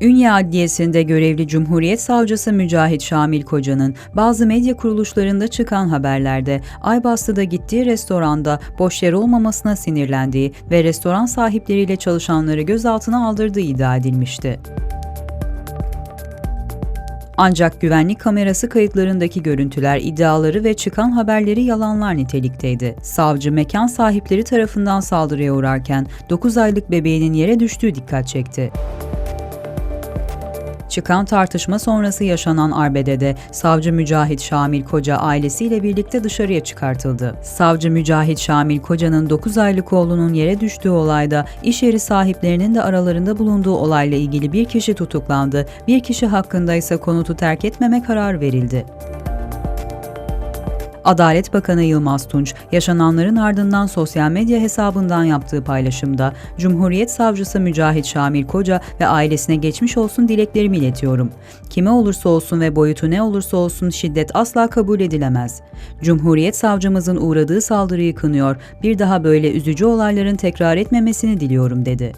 Ünye Adliyesi'nde görevli Cumhuriyet Savcısı Mücahit Şamil Koca'nın bazı medya kuruluşlarında çıkan haberlerde Aybastı'da gittiği restoranda boş yer olmamasına sinirlendiği ve restoran sahipleriyle çalışanları gözaltına aldırdığı iddia edilmişti. Ancak güvenlik kamerası kayıtlarındaki görüntüler iddiaları ve çıkan haberleri yalanlar nitelikteydi. Savcı mekan sahipleri tarafından saldırıya uğrarken 9 aylık bebeğinin yere düştüğü dikkat çekti. Çıkan tartışma sonrası yaşanan arbedede savcı Mücahit Şamil Koca ailesiyle birlikte dışarıya çıkartıldı. Savcı Mücahit Şamil Koca'nın 9 aylık oğlunun yere düştüğü olayda iş yeri sahiplerinin de aralarında bulunduğu olayla ilgili bir kişi tutuklandı, bir kişi hakkında ise konutu terk etmeme karar verildi. Adalet Bakanı Yılmaz Tunç, yaşananların ardından sosyal medya hesabından yaptığı paylaşımda, Cumhuriyet Savcısı Mücahit Şamil Koca ve ailesine geçmiş olsun dileklerimi iletiyorum. Kime olursa olsun ve boyutu ne olursa olsun şiddet asla kabul edilemez. Cumhuriyet Savcımızın uğradığı saldırıyı kınıyor, bir daha böyle üzücü olayların tekrar etmemesini diliyorum dedi.